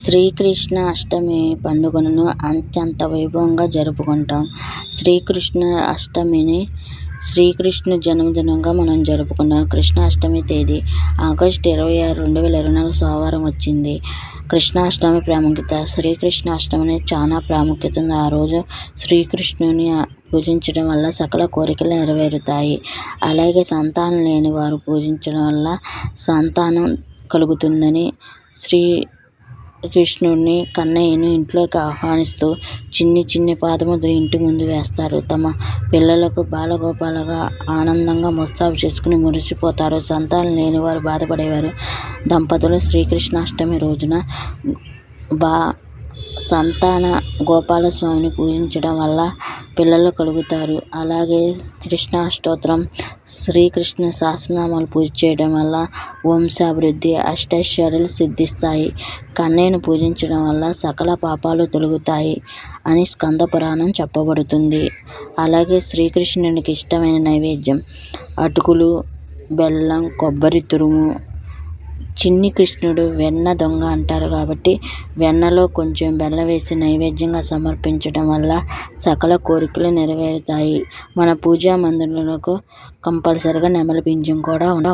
శ్రీకృష్ణ అష్టమి పండుగను అత్యంత వైభవంగా జరుపుకుంటాం. శ్రీకృష్ణ అష్టమిని శ్రీకృష్ణ జన్మదినంగా మనం జరుపుకున్నాం కృష్ణాష్టమి తేదీ ఆగస్టు ఇరవై ఆరు రెండు వేల ఇరవై నాలుగు సోమవారం వచ్చింది. కృష్ణాష్టమి ప్రాముఖ్యత శ్రీకృష్ణాష్టమిని చాలా ప్రాముఖ్యత ఉంది ఆ రోజు శ్రీకృష్ణుని పూజించడం వల్ల సకల కోరికలు నెరవేరుతాయి. అలాగే సంతానం లేని వారు పూజించడం వల్ల సంతానం కలుగుతుందని శ్రీ కృష్ణుడిని కన్నయ్యను ఇంట్లోకి ఆహ్వానిస్తూ చిన్ని చిన్ని పాదముద్ర ఇంటి ముందు వేస్తారు. తమ పిల్లలకు బాలగోపాలగా ఆనందంగా ముస్తాబు చేసుకుని మురిసిపోతారు. సంతానం లేని వారు బాధపడేవారు. దంపతులు శ్రీకృష్ణాష్టమి రోజున బా సంతాన గోపాలస్వామిని పూజించడం వల్ల పిల్లలు కలుగుతారు. అలాగే కృష్ణాష్టోత్తరం శ్రీకృష్ణ సహస్రనామాలు పూజ చేయడం వల్ల వంశాభివృద్ధి అష్టైశ్వర్యాలు సిద్ధిస్తాయి. కన్నయ్యను పూజించడం వల్ల సకల పాపాలు తొలగుతాయి అని స్కంద పురాణం చెప్పబడుతుంది. అలాగే శ్రీకృష్ణునికి ఇష్టమైన నైవేద్యం అటుకులు బెల్లం కొబ్బరి తురుము చిన్ని కృష్ణుడు వెన్న దొంగ అంటారు కాబట్టి వెన్నలో కొంచెం బెల్లం వేసి నైవేద్యంగా సమర్పించడం వల్ల సకల కోరికలు నెరవేరుతాయి. మన పూజా మందిరాలకు కంపల్సరిగా నెమలి పింఛం కూడా ఉండ